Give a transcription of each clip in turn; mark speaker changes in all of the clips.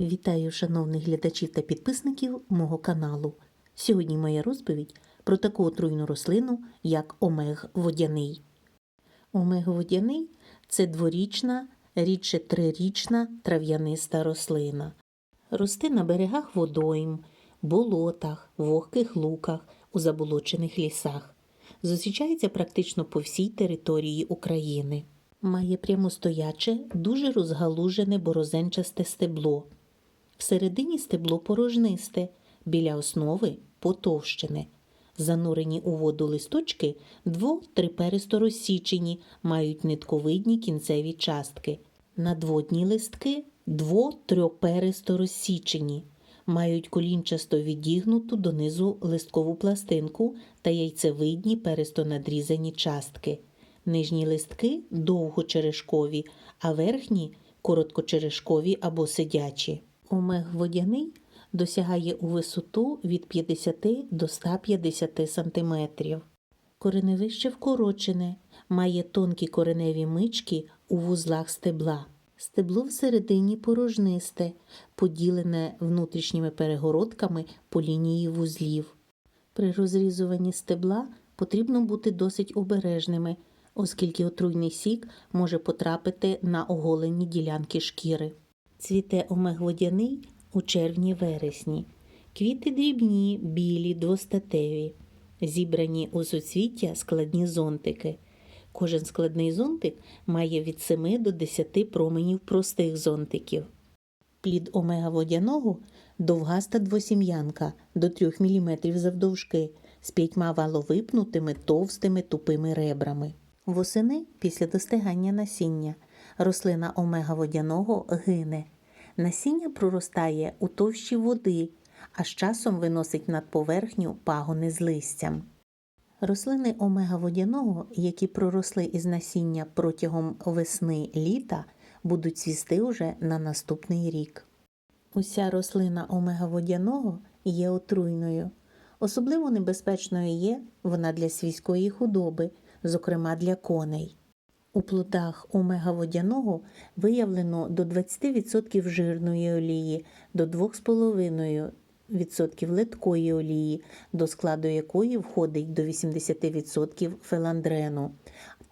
Speaker 1: Вітаю шановних глядачів та підписників мого каналу. Сьогодні моя розповідь про таку отруйну рослину, як омег водяний. Омег водяний це дворічна, рідше трирічна трав'яниста рослина. Росте на берегах водойм, болотах, вогких луках, у заболочених лісах. Зустрічається практично по всій території України. Має прямостояче, дуже розгалужене борозенчасте стебло. Всередині стебло порожнисте, біля основи потовщене. Занурені у воду листочки дво-триперисто розсічені, мають нитковидні кінцеві частки. Надводні листки дво-трьоперисто розсічені, мають колінчасто відігнуту донизу листкову пластинку та яйцевидні перисто надрізані частки. Нижні листки довгочерешкові, а верхні короткочерешкові або сидячі. Омег водяний досягає у висоту від 50 до 150 см. Кореневище вкорочене, має тонкі кореневі мички у вузлах стебла. Стебло всередині порожнисте, поділене внутрішніми перегородками по лінії вузлів. При розрізуванні стебла потрібно бути досить обережними, оскільки отруйний сік може потрапити на оголені ділянки шкіри. Цвіте омег-водяний у червні-вересні. Квіти дрібні, білі, двостатеві, зібрані у суцвіття складні зонтики. Кожен складний зонтик має від 7 до 10 променів простих зонтиків. Плід омега-водяного довгаста двосім'янка до 3 мм завдовжки з п'ятьма валовипнутими товстими тупими ребрами. Восени після достигання насіння рослина омега-водяного гине. Насіння проростає у товщі води, а з часом виносить над поверхню пагони з листям. Рослини омега-водяного, які проросли із насіння протягом весни літа, будуть цвісти уже на наступний рік. Уся рослина омега-водяного є отруйною. Особливо небезпечною є вона для свійської худоби, зокрема для коней. У плодах омега-водяного виявлено до 20% жирної олії, до 2,5% литкої олії, до складу якої входить до 80% феландрену.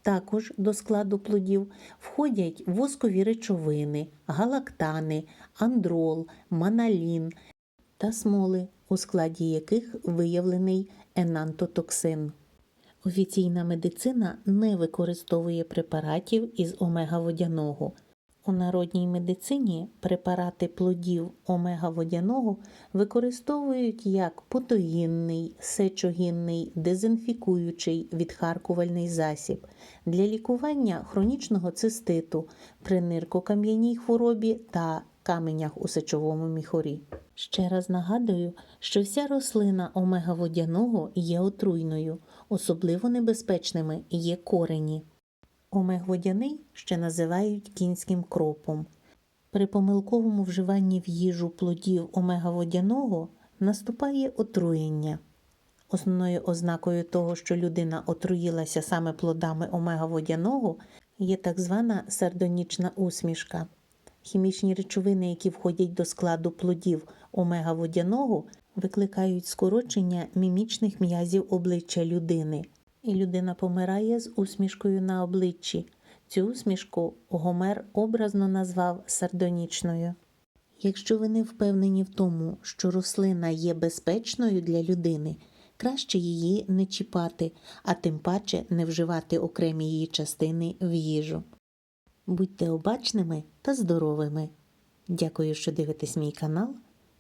Speaker 1: Також до складу плодів входять воскові речовини, галактани, андрол, маналін та смоли, у складі яких виявлений енантотоксин. Офіційна медицина не використовує препаратів із омега-водяного. У народній медицині препарати плодів омега-водяного використовують як потогінний, сечогінний, дезінфікуючий, відхаркувальний засіб для лікування хронічного циститу при ниркокам'яній хворобі та каменях у сечовому міхорі. Ще раз нагадую, що вся рослина омега-водяного є отруйною, особливо небезпечними є корені. Омег-водяний ще називають кінським кропом. При помилковому вживанні в їжу плодів омега-водяного наступає отруєння. Основною ознакою того, що людина отруїлася саме плодами омега-водяного, є так звана сардонічна усмішка. Хімічні речовини, які входять до складу плодів омега-водяного, викликають скорочення мімічних м'язів обличчя людини, і людина помирає з усмішкою на обличчі. Цю усмішку Гомер образно назвав сардонічною. Якщо ви не впевнені в тому, що рослина є безпечною для людини, краще її не чіпати, а тим паче не вживати окремі її частини в їжу. Будьте обачними та здоровими. Дякую, що дивитесь мій канал.